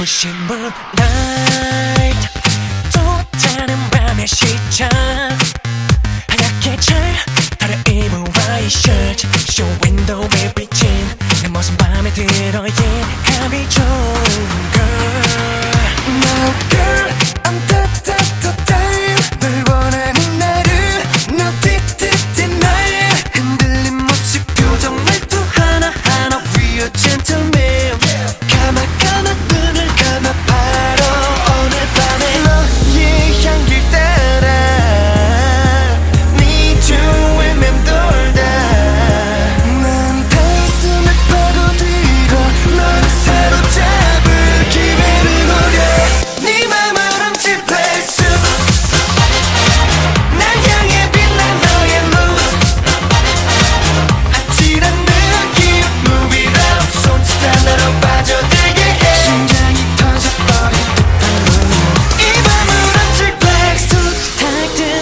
부신 moonlight 또 다른 밤의 시작 하얗게 잘 다른 입은 white shirt 쇼 윈도우에 비친 내 모습 맘에 들어 yeah 감이 좋은 girl No girl I'm that that that that 널 원하는 나를 너 띠띠띠 날 흔들림 없이 표정 말투 하나하나 We are gentlemen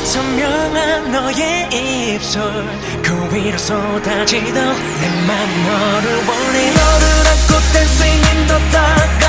선명한 너의 입술. 그 위로 쏟아지던 내 맘이 너를 원해. 너를 안고 dancing in the